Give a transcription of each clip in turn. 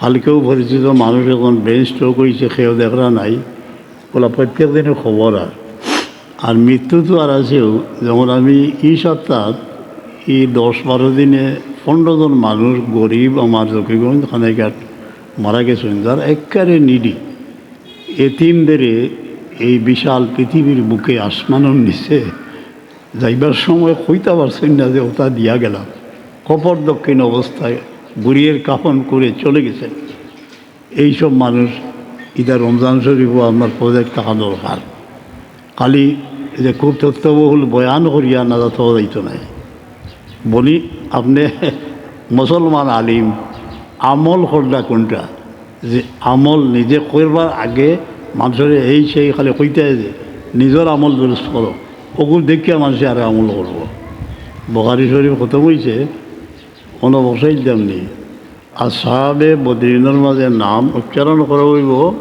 কালকেও পরিচিত মানুষ এখন ব্রেন স্ট্রোক হয়েছে খেয়েও দেখা নাই। বলা প্রত্যেক দিনের খবর আর আর মৃত্যু তো আর আছেও, যেমন আমি এই সপ্তাহ এই দশ বারো দিনে পনেরো জন মানুষ গরিব আমার জকিগঞ্জ খানাইঘাট মারা গেছেন যার একেবারে নিডি এতিমদের এই বিশাল পৃথিবীর বুকে আসমানের নিচে যাইবার সময় কইতে পারছেন না যে ওটা দিয়া গেলাম কপর দক্ষিণ অবস্থায় বুড়িয়ের কাফন করে চলে গেছেন এইসব মানুষ ইদা রমজান শরীফও আপনার প্রজেক্ট থাকা দরকার খালি যে খুব তথ্যবহুল বয়ান করিয়া না যাতে যাইতো নাই বলি, আপনি মুসলমান আলিম, আমল করলা কোনটা? যে আমল নিজে করবার আগে মানুষের এই সেই খালি কইতে যে, নিজের আমল দুরস্ত করো। ওগুলো দেখিয়া মানুষে আর আমল করব। বখারি শরীফ কত বইছে কোনো বসাই আর সাহাবে বদ্রিনের মাঝে নাম উচ্চারণ করা হইব।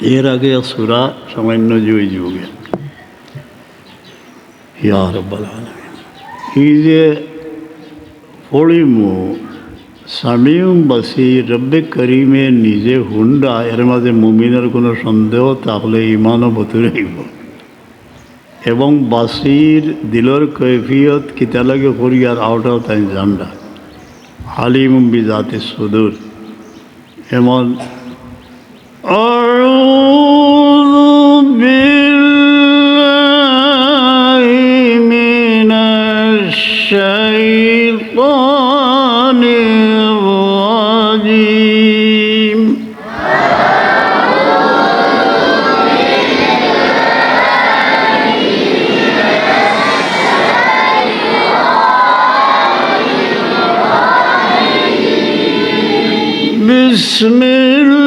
এর আগে সুরা সামান্য জয় যুগে। ইয়া আলামিন। এই যে পড়িমু, সামিউম বাসি রব্বে করিমে নিজে হুন্ডা, এর মাঝে মুমিনের কোনো সন্দেহ তাহলে ইমানও বতুরে হইব। এবং বাসির দিলর কৈফিয়ত কিতা লাগে করিয়ার আউটাও তাই জানডা হালিম বিজাতে সুদূর এমন أعوذ بالله من الشيطان بسم الله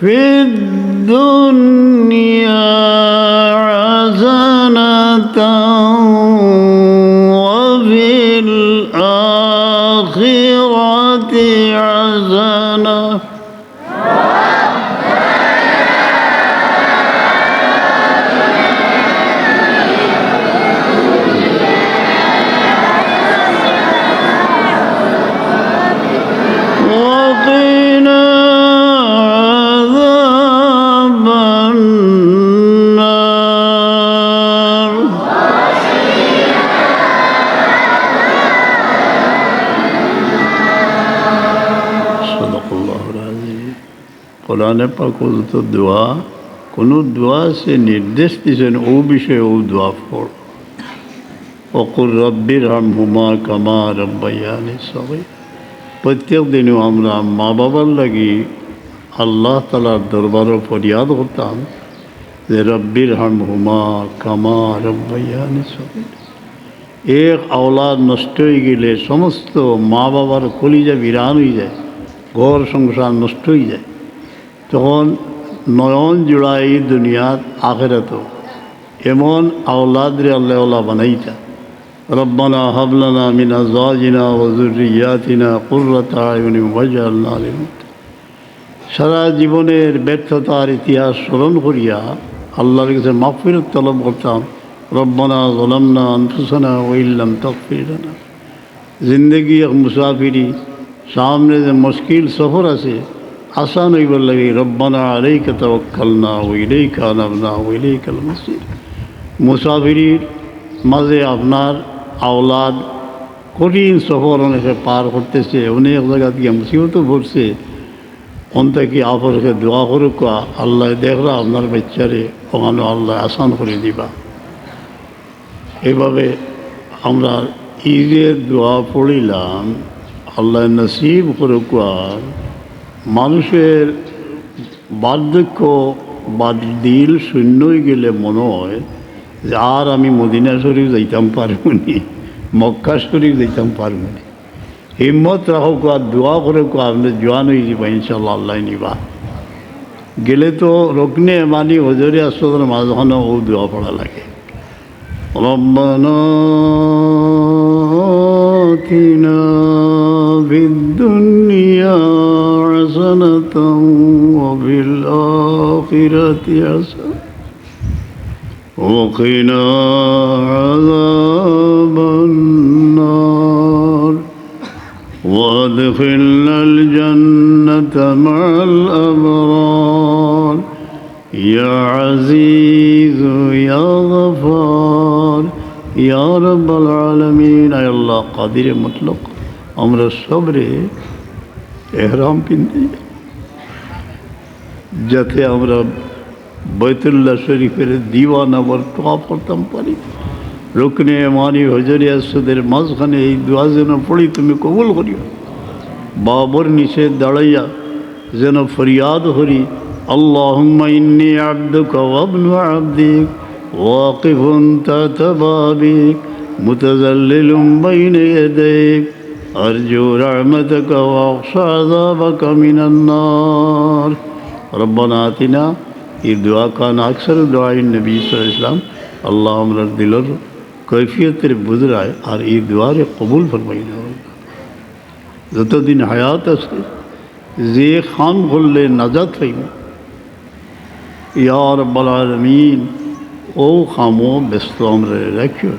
في, الدنيا حسنة وفي الآخرة কোরআনে পাক বলত দোয়া, কোনো দোয়া সে নির্দেশ দিয়েছেন ও বিষয়ে ও দোয়া পড়। অকুর রব্বির হাম হুমা কামা রব্বাইয়ানি সবাই প্রত্যেক দিনও আমরা মা বাবার লাগি আল্লাহ তালার দরবারও ফরিয়াদ করতাম যে রব্বির হাম হুমা কামা রব্বাইয়ানি সবাই এক আওলাদ নষ্ট হয়ে গেলে সমস্ত মা বাবার কলিজা বিরান হয়ে যায়, ঘর সংসার নষ্ট হয়ে যায়। তখন নয়ন জোড়াই দুনিয়াত আখেরাত। এমন আওলাদরে আল্লাহ আল্লাহ বানাইতা। রব্বানা হাবলানা মিনা জিনা ওয়া যুররিয়াতিনা কুররাতা সারা জীবনের ব্যর্থতার ইতিহাস স্মরণ করিয়া আল্লাহর কাছে মাফির তলব করতাম, রব্বানা জলামনা আনফুসানা ওইল্লাম তকফিরানা জিন্দগি এক মুসাফিরি, সামনে যে মুশকিল সফর আছে আসান হইবার লাগে রব্বানা আলাইকা তাওয়াক্কালনা ওইলাইকা আনাবনা ওইলাইকাল মাসির মুসাফিরির মাঝে আপনার আওলাদ কঠিন সফর অনেকে পার করতেছে, অনেক জায়গা থেকে মুসিবতও ভরছে অন্তে কি আপরকে দোয়া করুক, আল্লাহ দেখরা আপনার বাচ্চারে ওখানে আল্লাহ আসান করে দিবা। এইভাবে আমরা ঈদের দোয়া পড়িলাম। আল্লাহ নসিব করুক মানুষের বার্ধক্য বা দিল শূন্যই গেলে মনে হয় যে আর আমি মদিনা শরীফ যাইতাম পারব নি, মক্কা শরীফ যাইতাম পারব নি। হিম্মত রাখো আর দোয়া করে কো, আপনি জোয়ান হয়ে যাবা ইনশাল্লাহ আল্লাহ নিবা। গেলে তো রকনে মানি হজরে আসতের মাঝখানে ও দোয়া পড়া লাগে। রব্বানা الآخرة حسنة وقنا عذاب النار وادخلنا الجنة مع الأبرار يا عزيز يا غفار يا رب العالمين يا الله قدير مطلق أمر الصبر إحرام بنتي যাতে আমরা বৈতুল্লাহ শরীফের দিওয়ানা বর তোয়া পড়তাম পারি রুকনে মানি হজরে আসদের মাঝখানে এই দোয়া যেন পড়ি তুমি কবুল করিও বাবর নিচে দাঁড়াইয়া যেন ফরিয়াদ হরি اللهم إني عبدك وابن عبدك واقف تحت بابك متذلل بين يديك أرجو رحمتك وأخشى عذابك من النار ربنا آتنا یہ دعا کان اکثر دعا نبی صلی اللہ علیہ وسلم۔ اللہ عمر دل کیفیت تیرے بدرائے اور یہ دعا رے قبول فرمائی زت دن حیات اس زی خان غل نجات فیم یا رب العالمین، او خامو بستو عمر رکھو